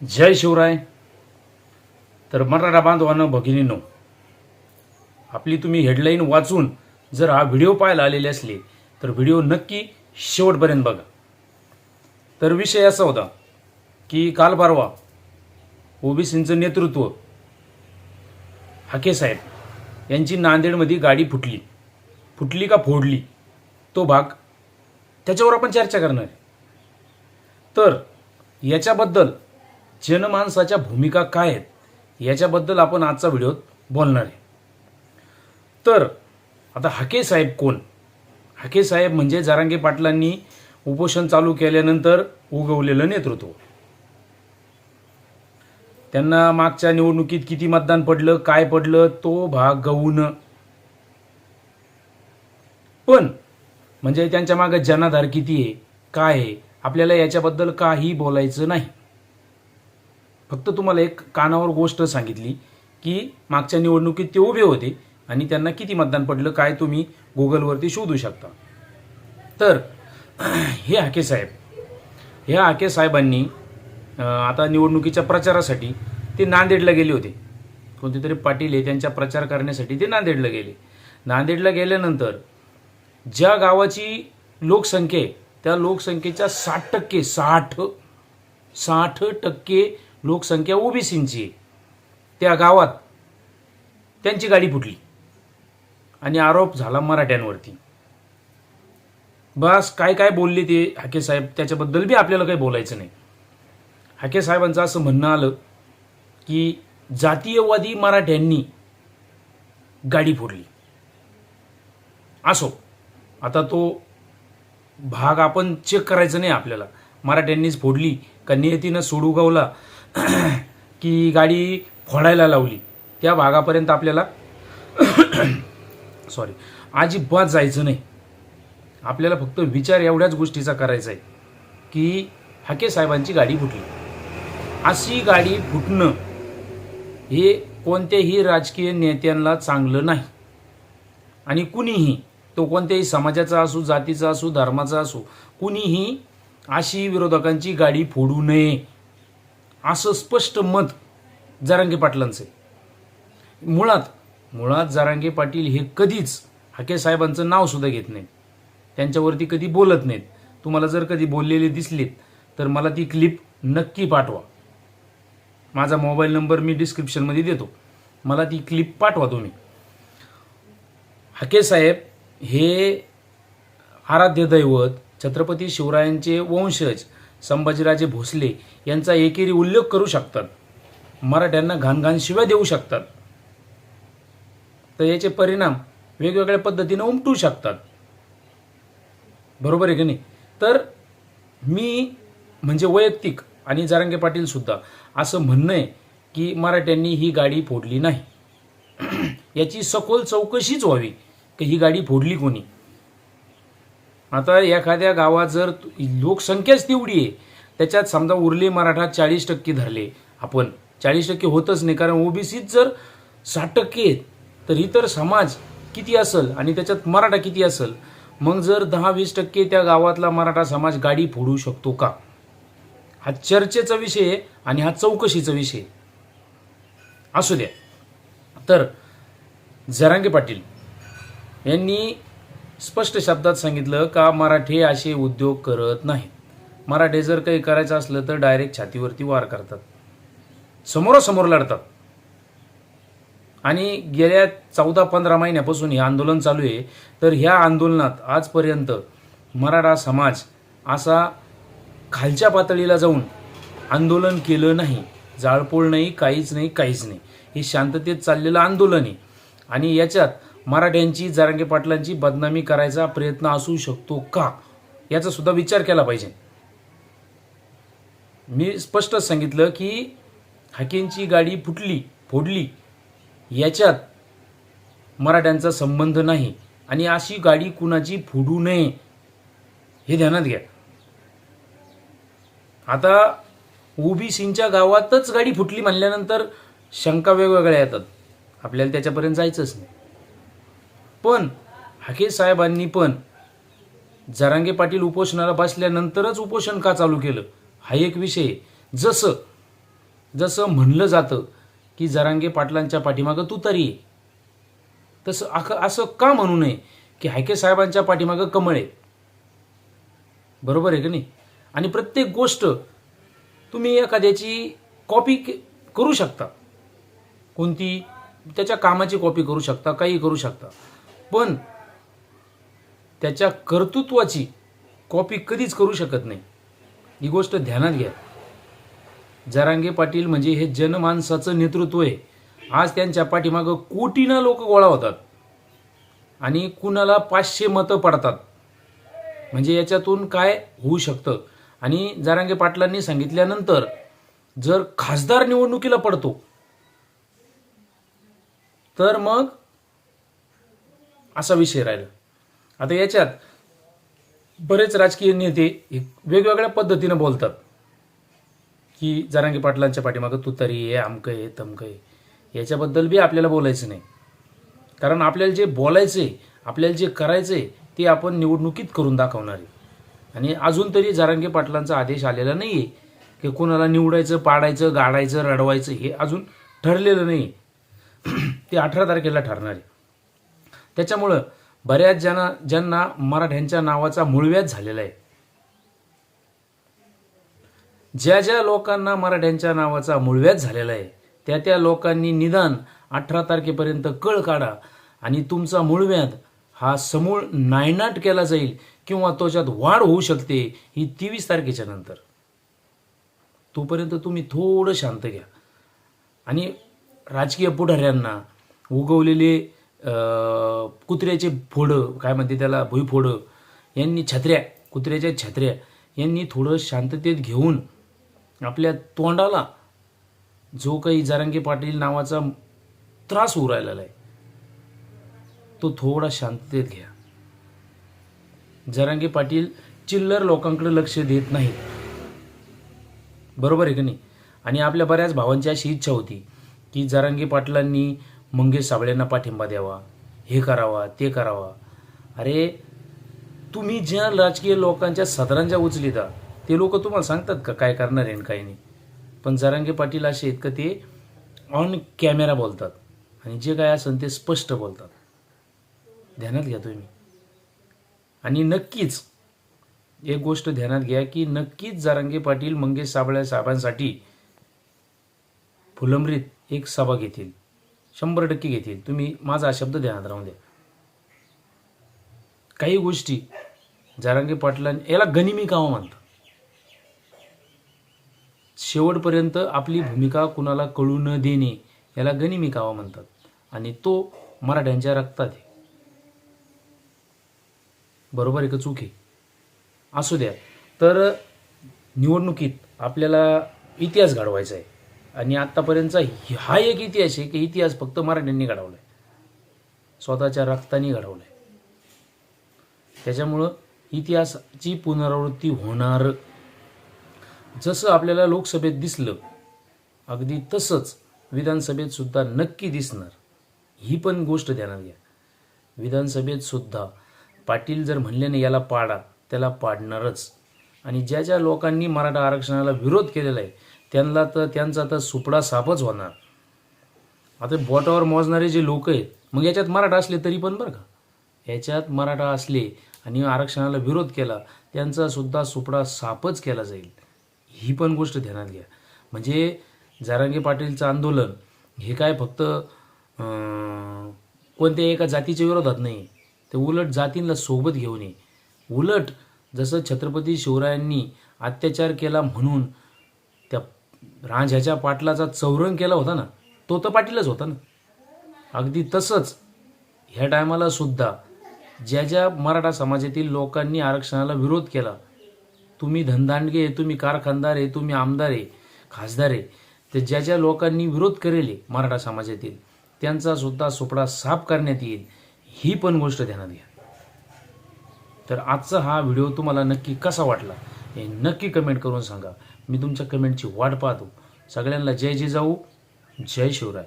जय शिवराय. तर मराठा बांधवानं भगिनीनो आपली तुम्ही हेडलाईन वाचून जर हा व्हिडिओ पाहायला आलेले असले तर व्हिडिओ नक्की शेवटपर्यंत बघा. तर विषय असा होता की काल परवा ओबीसींचं नेतृत्व हाके साहेब यांची नांदेडमध्ये गाडी फुटली. फुटली का फोडली तो भाग त्याच्यावर आपण चर्चा करणार आहे. तर याच्याबद्दल जनमानसाच्या भूमिका काय आहेत याच्याबद्दल आपण आजचा व्हिडिओ बोलणार आहे. तर आता हाके साहेब कोण? हाके साहेब म्हणजे जारांगे पाटलांनी उपोषण चालू केल्यानंतर उगवलेलं नेतृत्व. त्यांना मागच्या निवडणुकीत किती मतदान पडलं काय पडलं तो भाग गवून पण म्हणजे त्यांच्या मागे जनाधार किती आहे काय आहे आपल्याला याच्याबद्दल काही बोलायचं नाही. फक्त तुम्हाला एक कानावर गोष्ट सांगितली की मागच्या निवडणुकीत ते उभे होते आणि त्यांना किती मतदान पडलं काय तुम्ही गुगलवरती शोधू शकता. तर हे हाके साहेब. ह्या हाके साहेबांनी आता निवडणुकीच्या प्रचारासाठी ते नांदेडला गेले होते. कोणते तरी पाटील हे त्यांचा प्रचार करण्यासाठी ते नांदेडला गेले. नांदेडला गेल्यानंतर ज्या गावाची लोकसंख्या आहे त्या लोकसंख्येच्या साठ टक्के साठ साठ टक्के लोकसंख्या ओबीसींची त्या गावात त्यांची गाडी फुटली. आणि आरोप झाला मराठ्यांवरती. बस काय काय बोलले ते हाके साहेब त्याच्याबद्दल बी आपल्याला काही बोलायचं नाही. हाके साहेबांचं असं म्हणणं आलं की जातीयवादी मराठ्यांनी गाडी फोडली. असो आता तो भाग आपण चेक करायचा नाही आपल्याला. मराठ्यांनीच फोडली का नियतीनं सोडू गावला की गाडी फोडायला लावली. त्या भागापर्यंत आपल्याला सॉरी अजिबात जायचं नाही. आपल्याला फक्त विचार एवढ्याच गोष्टीचा करायचा आहे की हाके साहेबांची गाडी फुटली. अशी गाडी फुटणं हे कोणत्याही राजकीय नेत्यांना चांगलं नाही. आणि कुणीही तो कोणत्याही समाजाचा असू जातीचा असू धर्माचा असू कुणीही अशी विरोधकांची गाडी फोडू नये. असं स्पष्ट मत जारांगे पाटलांचं. मुळात मुळात जारांगे पाटील हे कधीच हाके साहेबांचं नाव सुद्धा घेत नाहीत. त्यांच्यावरती कधी बोलत नाहीत. तुम्हाला जर कधी बोललेले दिसलेत तर मला ती क्लिप नक्की पाठवा. माझा मोबाईल नंबर मी डिस्क्रिप्शनमध्ये देतो. मला ती क्लिप पाठवा तुम्ही. हाके साहेब हे आराध्य दैवत छत्रपती शिवरायांचे वंशज संभाजीराजे भोसले यांचा एकेरी उल्लेख करू शकतात. मराठ्यांना घाणघाण शिव्या देऊ शकतात. तर याचे परिणाम वेगवेगळ्या पद्धतीने उमटू शकतात. बरोबर आहे की नाही? तर मी म्हणजे वैयक्तिक आणि जारंगे पाटील सुद्धा असं म्हणणं आहे की मराठ्यांनी ही गाडी फोडली नाही. याची सखोल चौकशीच व्हावी की ही गाडी फोडली कोणी? आता एखाद्या गावात जर लोकसंख्याच तेवढी आहे त्याच्यात समजा उरले मराठा चाळीस टक्के धरले आपण चाळीस टक्के होतच नाही कारण ओबीसीत जर साठ टक्के आहेत तर इतर समाज किती असेल आणि त्याच्यात मराठा किती असेल? मग जर दहा वीस टक्के त्या गावातला मराठा समाज गाडी फोडू शकतो का? हा चर्चेचा विषय आहे आणि हा चौकशीचा विषय असू द्या. तर जरांगे पाटील यांनी स्पष्ट शब्दात सांगितलं का मराठे असे उद्योग करत नाहीत. मराठे जर काही करायचं असलं तर डायरेक्ट छातीवरती वार करतात. समोरासमोर लढतात. आणि गेल्या चौदा पंधरा महिन्यापासून हे आंदोलन चालू आहे. तर ह्या आंदोलनात आजपर्यंत मराठा समाज असा खालच्या पातळीला जाऊन आंदोलन केलं नाही. जाळपोळ नाही काहीच नाही काहीच नाही. हे शांततेत चाललेलं आंदोलन आहे. आणि याच्यात मराठ्यांची जारांगे पाटलांची बदनामी करायचा प्रयत्न असू शकतो का? याचा सुद्धा विचार केला पाहिजे. मी स्पष्ट सांगितलं की हाकेंची गाडी फुटली फोडली याच्यात मराठ्यांचा संबंध नाही. आणि अशी गाडी कुणाची फोडू नये हे ध्यानात घ्या. आता ओबीसींच्या गावातच गाडी फुटली म्हणल्यानंतर शंका वेगवेगळ्या येतात. आपल्याला त्याच्यापर्यंत जायचंच नाही. पण हाके साहेबांनी पण जरांगे पाटील उपोषणाला बसल्यानंतरच उपोषण का चालू केलं? हा एक विषय. जसं जसं म्हणलं जातं की जरांगे पाटलांच्या पाठीमागं तू तरी आहे तसं अख असं का म्हणू नये की हायके साहेबांच्या पाठीमागं कमळ आहे? बरोबर आहे का नाही? आणि प्रत्येक गोष्ट तुम्ही एखाद्याची कॉपी करू शकता. कोणती त्याच्या कामाची कॉपी करू शकता काही करू शकता. पण त्याच्या कर्तृत्वाची कॉपी कधीच करू शकत नाही. ही गोष्ट ध्यानात घ्या. जरांगे पाटील म्हणजे हे जनमानसाचं नेतृत्व आहे. आज त्यांच्या पाठीमागं कोटीना लोक गोळा होतात. आणि कुणाला पाचशे मतं पडतात. म्हणजे याच्यातून काय होऊ शकतं? आणि जरांगे पाटलांनी सांगितल्यानंतर जर खासदार निवडणुकीला पडतो तर मग असा विषय राहिला. आता याच्यात बरेच राजकीय नेते वेगवेगळ्या पद्धतीनं बोलतात की जरांगे पाटलांच्या पाठीमागं तू तरी आहे आमकं आहे तमकं आहे याच्याबद्दल बी आपल्याला बोलायचं नाही. कारण आपल्याला जे बोलायचं आहे आपल्याला जे करायचं आहे ते आपण निवडणुकीत करून दाखवणार आहे. आणि अजून तरी जारांगे पाटलांचा आदेश आलेला नाही आहे की कोणाला निवडायचं पाडायचं गाडायचं रडवायचं हे अजून ठरलेलं नाही ते अठरा तारखेला ठरणार आहे. त्याच्यामुळं बऱ्याच जण ज्यांना मराठ्यांच्या नावाचा मूळव्याध झालेला आहे. ज्या ज्या लोकांना मराठ्यांच्या नावाचा मूळव्याध झालेला आहे त्या त्या लोकांनी निदान अठरा तारखेपर्यंत कळ काढा आणि तुमचा मूळव्याध हा समूळ नायनाट केला जाईल किंवा त्वच्यात वाढ होऊ शकते ही तेवीस तारखेच्या नंतर. तोपर्यंत तुम्ही थोडं शांत घ्या. आणि राजकीय पुढाऱ्यांना उगवलेले कुत्र्याचे फोडं काय म्हणते त्याला भुईफोडं यांनी छत्र्या कुत्र्याच्या छत्र्या यांनी थोडं शांततेत घेऊन आपल्या तोंडाला जो काही जारांगे पाटील नावाचा त्रास होऊ राहिलेला आहे तो थोडा शांततेत घ्या. जरांगे पाटील चिल्लर लोकांकडे लक्ष देत नाहीत. बरोबर आहे की नाही? आणि आपल्या बऱ्याच भावांची अशी इच्छा होती की जरांगे पाटलांनी मंगेश साबळेंना पाठिंबा द्यावा हे करावा ते करावा. अरे तुम्ही ज्या राजकीय लोकांच्या सदरांच्या उचलिता ते लोक तुम्हाला सांगतात का काय करणार आहे काही नाही? पण जरांगे पाटील असे आहेत का ते ऑन कॅमेरा बोलतात. आणि जे काय असेल ते स्पष्ट बोलतात. ध्यानात घ्या तुम्ही. आणि नक्कीच एक गोष्ट ध्यानात घ्या की नक्कीच जारांगे पाटील मंगेश साबळ्या साहेबांसाठी फुलंब्रीत एक सभा घेतील. शंभर टक्के घेतील. तुम्ही माझा शब्द ध्यानात राहून द्या. काही गोष्टी जारांगे पाटलांनी याला गनिमी कामं म्हणतात. शेवटपर्यंत आपली भूमिका कुणाला कळू न देणे याला गनिमी कावा म्हणतात. आणि तो मराठ्यांच्या रक्तात आहे. बरोबर एक चूक आहे? असू द्या. तर निवडणुकीत आपल्याला इतिहास घडवायचा आहे. आणि आत्तापर्यंतचा हा एक इतिहास आहे की इतिहास फक्त मराठ्यांनी घडवला आहे स्वतःच्या रक्ताने घडवला आहे त्याच्यामुळं इतिहासाची पुनरावृत्ती होणार. जसं आपल्याला लोकसभेत दिसलं अगदी तसंच विधानसभेत सुद्धा नक्की दिसणार. ही पण गोष्ट ध्यानात घ्या. विधानसभेत सुद्धा पाटील जर म्हणले नाही याला पाडा त्याला पाडणारच. आणि ज्या ज्या लोकांनी मराठा आरक्षणाला विरोध केलेला आहे त्यांना तर त्यांचा तर सुपडा सापच होणार. आता बोटावर मोजणारे जे लोक आहेत मग याच्यात मराठा असले तरी पण बरं का? याच्यात मराठा असले आणि आरक्षणाला विरोध केला त्यांचा सुद्धा सुपडा सापच केला जाईल. ही पण गोष्ट ध्यानात घ्या. म्हणजे जारांगे पाटीलचं आंदोलन हे काय फक्त कोणत्या एका जातीच्या विरोधात नाही ते उलट जातींना सोबत घेऊन ये. उलट जसं छत्रपती शिवरायांनी अत्याचार केला म्हणून त्या रांझ्याच्या पाटलाचा चौरंग केला होता ना तो तर पाटीलच होता ना. अगदी तसंच ह्या टायमाला सुद्धा ज्या ज्या मराठा समाजातील लोकांनी आरक्षणाला विरोध केला तुम्ही धनदांडगे आहे तुम्ही कारखानदार आहे तुम्ही आमदार आहे खासदार आहे तर ज्या ज्या लोकांनी विरोध करेल मराठा समाजातील त्यांचा सुद्धा सुपडा साफ करण्यात येईल ही पण गोष्ट ध्यानात घ्या. तर आजचा हा व्हिडिओ तुम्हाला नक्की कसा वाटला हे नक्की कमेंट करून सांगा. मी तुमच्या कमेंटची वाट पाहतो. सगळ्यांना जय जिजाऊ जय शिवराय.